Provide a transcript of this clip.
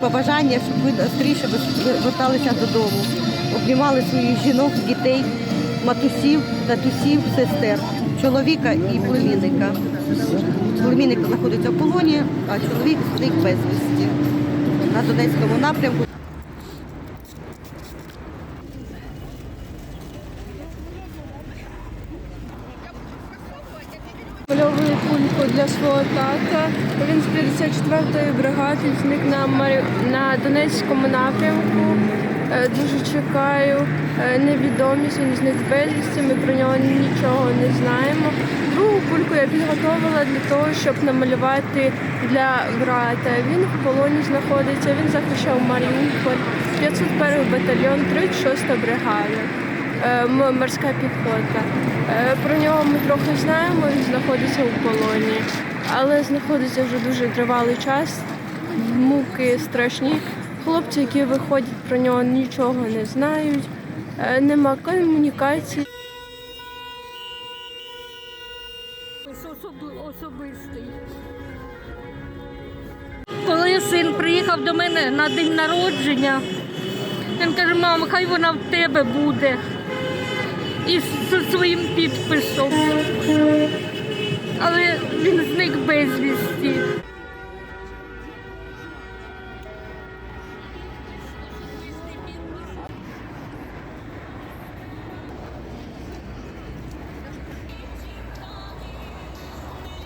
Побажання, щоб ви скоріше верталися додому, обнімали своїх жінок, дітей, матусів, татусів, сестер, чоловіка і племінника. Племінник знаходиться в полоні, а чоловік зник безвісті на Донецькому напрямку. Кульку для свого тата. Він з 54-ї бригади зник на, Марі... на Донецькому напрямку. Е, Дуже чекаю. Е, Невідомість, він зник безвісті, ми про нього нічого не знаємо. Другу кульку я підготовила для того, щоб намалювати для брата. Він в полоні знаходиться, він захищав Маріуполь, 501 батальйон, 36 бригада. Е, морська піхота. Е, Про нього ми трохи знаємо, він знаходиться у полоні, але знаходиться вже дуже тривалий час. Муки страшні. Хлопці, які виходять, про нього нічого не знають, Е, нема комунікації. особистий. Коли син приїхав до мене на день народження, він каже, мама, хай вона в тебе буде. І зі своїм підписом. Але він зник безвісті.